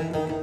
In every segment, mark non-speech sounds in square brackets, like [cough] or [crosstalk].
Música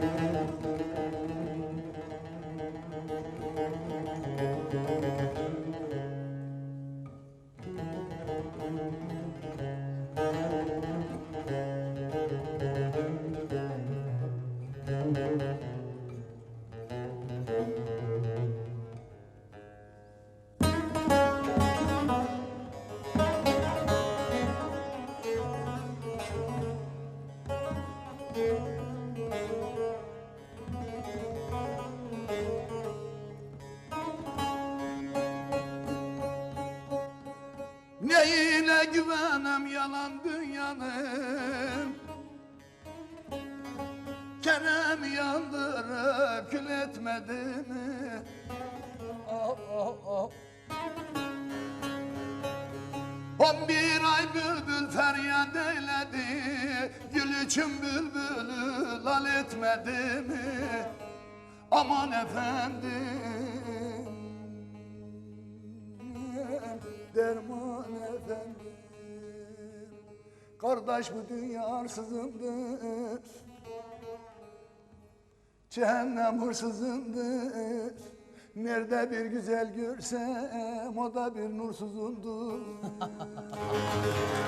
Neyine güvenem yalan dünyanın Kerem yandırıp kül etmedi mi? Oh, oh, oh. On bir ay bülbül feryat eyledi Gül için bülbülü lal etmedi mi? Aman efendim. Derman efendim. Kardeş bu dünya arsızındır Cehennem hırsızındır Nerede bir güzel görsem o da bir nursuzundur [laughs]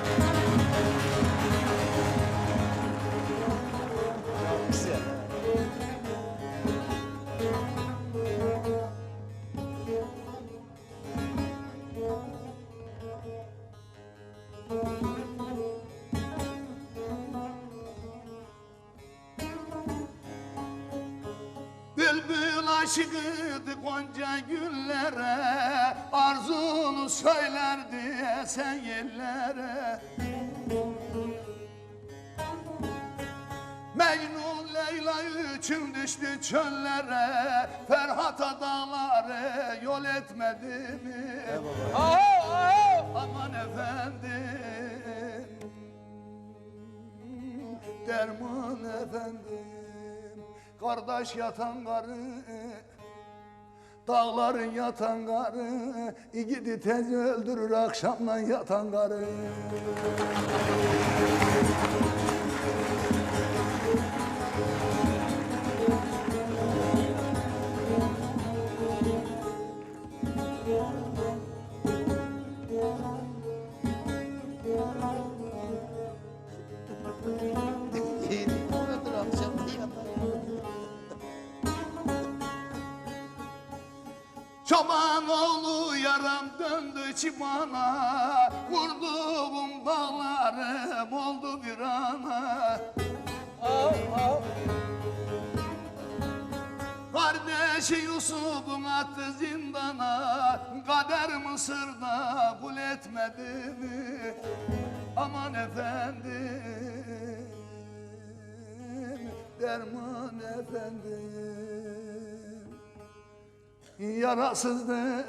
Bülbül aşıkıydı Gonca güllere Arzunu söylerdi esen yerlere Mecnun Leyla için düştü çöllere Ferhat dağları yol etmedi mi? Aman efendim Derman efendim Kardeş yatan karı Dağların yatan karı İgidi tez öldürür akşamdan yatan karı Çoban oğlu yaram döndü çimana. Vurduğum bağlarım oldu bir ana. Kardeşi Yusuf'un attı zindana. Kader Mısır'da kul etmedi mi? Aman efendim Derman efendim Yarasızdır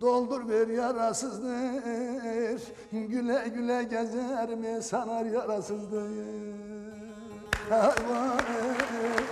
Doldur ver yarasızdır Güle güle gezer mi sanar vay zalim